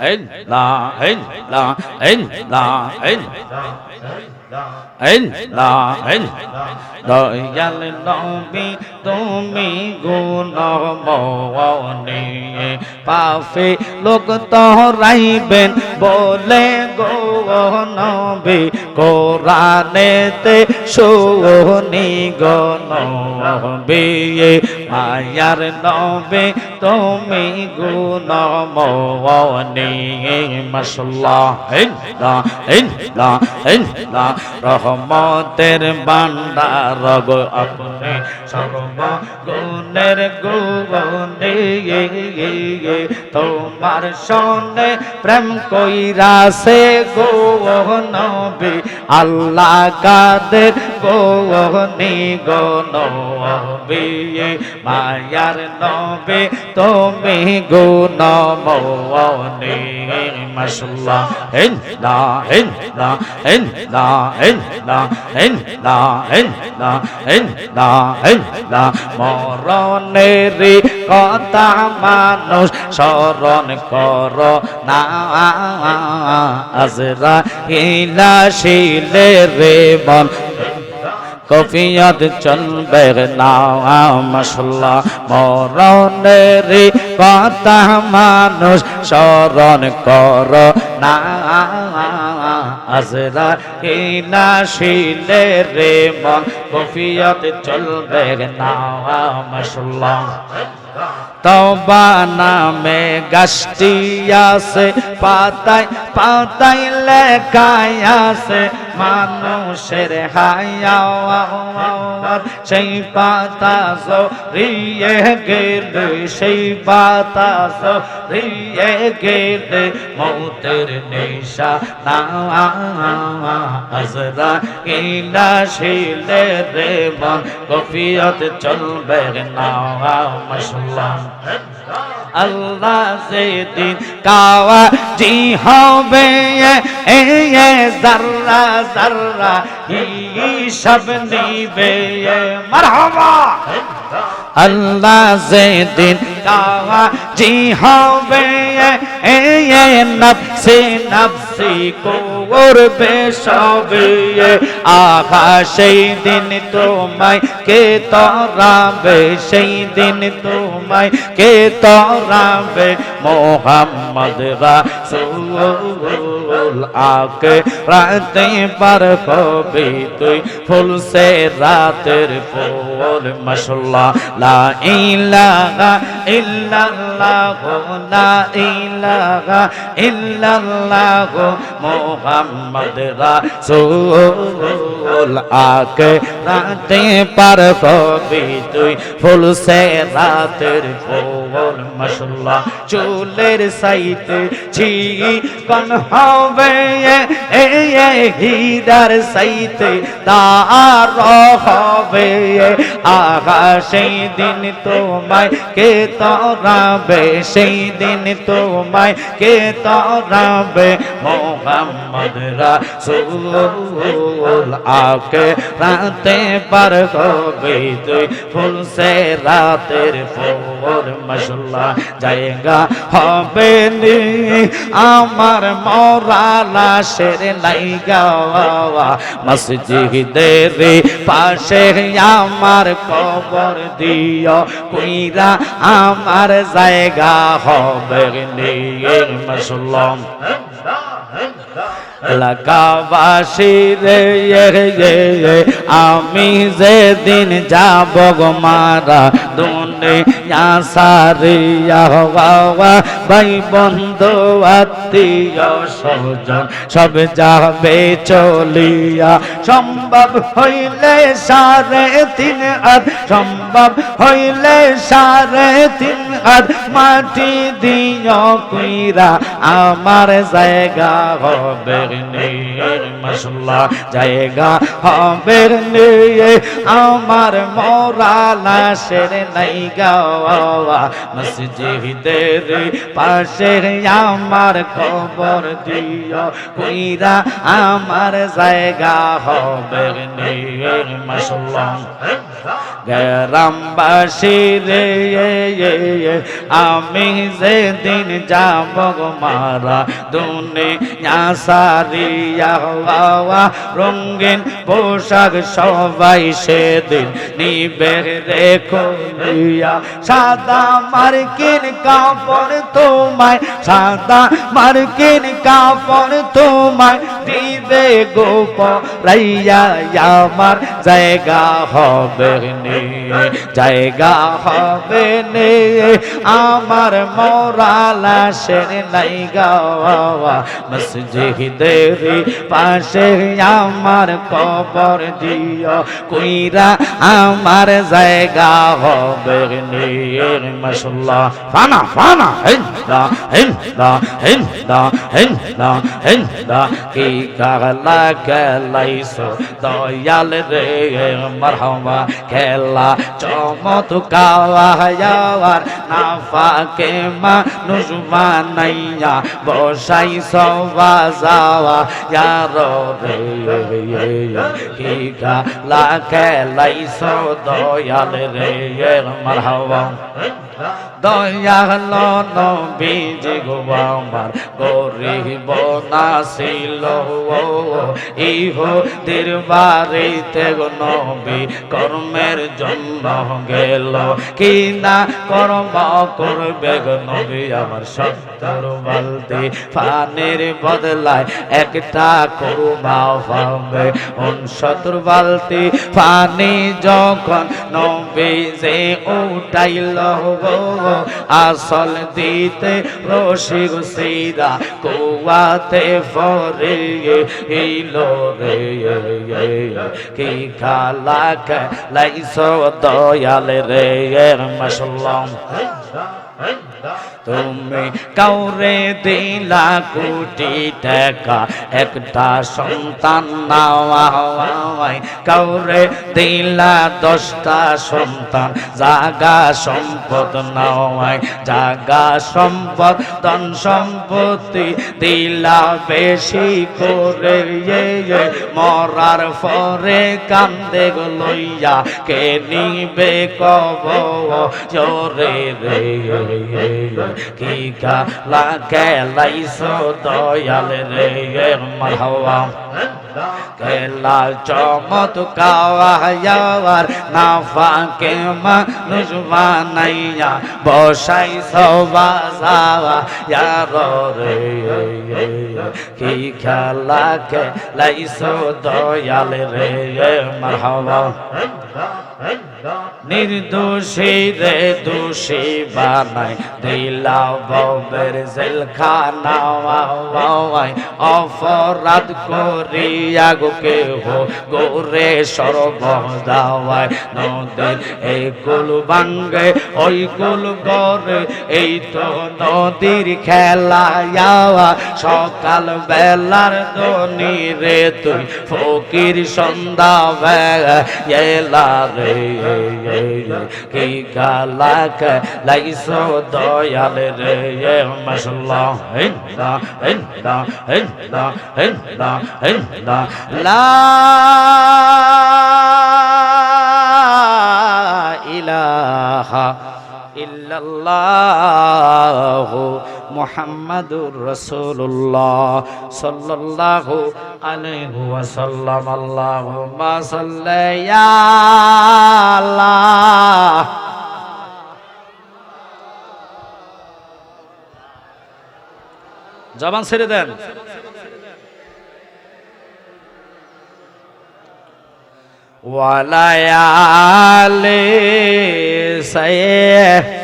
إلا إلا إلا إلا إلا দয়াল নবী তুমি গুণমনি পাফে লোক তহরাইবেন বলে গো নবী কোরআনেতে শুনি গো নবী মায়ার নবী তুমি গুণমনি মাশাল্লাহ ইল্লাহ ইল্লাহ ইল্লাহ রহমতের বান্দার গো আপনি সর্ব গুণের গুণে তোমার সনে প্রেম কইরাছে গো নবী আল্লাহ কাদের গো নি গো নবী মায়ার নবী, তুমি গুণ মৌনি মাশাল্লাহ ইল্লা ইল্লা মরণের কথা মানুষ স্মরণ কর না। আজরা ইলা শিলে রে মন কফিয়ত চলবে না মশলা মরণের কথা মানুষ স্মরণ কর না। আজরা ইলা শিলে রে মন, কফিয়ত চলবে না মশলা তবা নামে গাছটি আছে, পাতায় পাতায় লেখায় আছে, মানুষের হায়ার সেই পাতা সরিয়ে গেলে, সেই পাতা সরিয়ে গেলে মৌতের নেশা না আজরা ইলা শিলে রে মন, কফিয়ত চলবে না মশলা আল্লাহ সেদিন কাওয়া জি হবে হবে এ জার জাররা জাররা হিসাব নিবে মারহাবা আল্লাহ যেদিন কাওয়া জি হবে এ নফসে নফসি করবে সবে আহা সেই দিন তোমায় কে তরাবে সেই দিন তোমায় কে তরাবে মোহাম্মদ রাসূল আকে রাতে রাতে পার হবে তুই? ফুলসে রাতের ফুল মশলা লা ইলাহা ইল্লাল্লাহ লা ইলাহা ইল্লাল্লাহ মোহাম্মদ রাসূল। আকে রাতে পার কবি তুই ফুল সে রাতের ফুল মাশাল্লাহ চুলের সাইতে ছি কন হবে এ হীরার সাইতে তার হবে সেই দিন তোমায় কে তরাবে সেই দিন তোমায় কে তরাবে মোহাম্মদ রাসূল আকে রাতে পার হবে তুই ফুল সে রাতের ফুল মশলা জায়গা হবে নি আমার মরা লাশের লাইগা। মসজিদের পাশে আমার কবর দিও, কুইরা আমার জায়গা হবে নি মুসলম এলাকাবাসী রে আমি যেদিন যাব গো মারা দুনিয়া সারিয়া বাবা ভাই বন্ধু, আত্মীয় স্বজন, সব যাবে চলিয়া। সম্ভব হইলে সাড়ে তিন আর সম্ভব হইলে সাড়ে তিন আর মাটি দিও কুইরা। আমার জায়গা হবে মশলা, জায়গা হবে আমার মরা লাশের নাই গাওয়া, মসজিদের পাশে আমার খবর দিও। কইরা আমার জায়গা হবে মাসাল্লাহ গ্রামবাসী রে আমি যেদিন যাব মারা, দুনিয়া সারিয়া রঙিন পোশাক সবাই সেদিন নিবে রেখো লইয়া সাদা মার্কিন কাপড় তোমায় সাদা মার্কিন কাপড় তোমায় দিবে গোপ রাইয়া আমার জায়গা হবে নে, জায়গা হবে নে। আমার মোরালা শের নাই গাওয়া মসজিদের পাশে আমার কবর দিও। কইরা আমার জায়গা হবে নে ফানা ফানা, হিন্দা হিন্দা হিন্দা হিন্দা হিন্দা, কি কাগলা কেলাইছো দয়াল রে মারহামা খেলা চমত কাওয়ার নাফাকে মানুষ বানাইয়া বসাই সবা যাওয়া ইয়ার রে কি কালা খেলাইছো দয়াল রে মারহামা দয়াল গো আমার গরিব ইহো দের বাড়িতে নবী কর্মের জন্য গেল। কি না কর্ম করবে নবী? আমার সত্তর বালতি পানির বদলায় একটা করুমা পাবে উনসত্তর বালতি পানি যখন নবী যে উঠাইল আসল দিতে রসিক সিরা কুয়াতে ফরে দয়াল তুমি কাউরে দিলা কোটি টাকা, একটা সন্তান নাওয়াই কাউরে দিলা দশটা সন্তান, জাগা সম্পদ নাওয়াই জাগা সম্পদ, ধন সম্পত্তি দিলা বেশি করে ইয়ে ইয়ে মরার পরে কান্দে লইয়া, কে নিবে কব জোরে রে কি কালা কেলাইছো দয়াল রে মারহাওয়া কেলা চমত কাওয়ার না ফাঁকে মানুষ বসাই সবা যাওয়া রে কি খেলা খেলাইছো দয়াল রে মারহাওয়া নির্দোষী রে, দোষী বানাই দিলা ববের জেলখানা অপরাধ করিয়া গো কে হো গোরে সর্ব দাওয়ায় নদীর এই কুল ভাঙ্গে, ওই কুল গড়ে, এই তো নদীর খেলা সকাল বেলার দনি রে, তুই ফকির সন্ধ্যা বেলা রে কি গালাক লাইসো দয়াল রে। মাসাল্লাহ হিন্দা হিন্দা হিন্দা হিন্দা হিন্দা। লা ইলাহা ইল্লাল্লাহ মুহাম্মাদুর রাসূলুল্লাহ সাল্লাল্লাহু আলাইহি ওয়াসাল্লাম। আল্লাহুম্মা সাল্লি আল্লাহ জবান ছেড়ে দেন। ওয়ালায়ালে সাইয়ে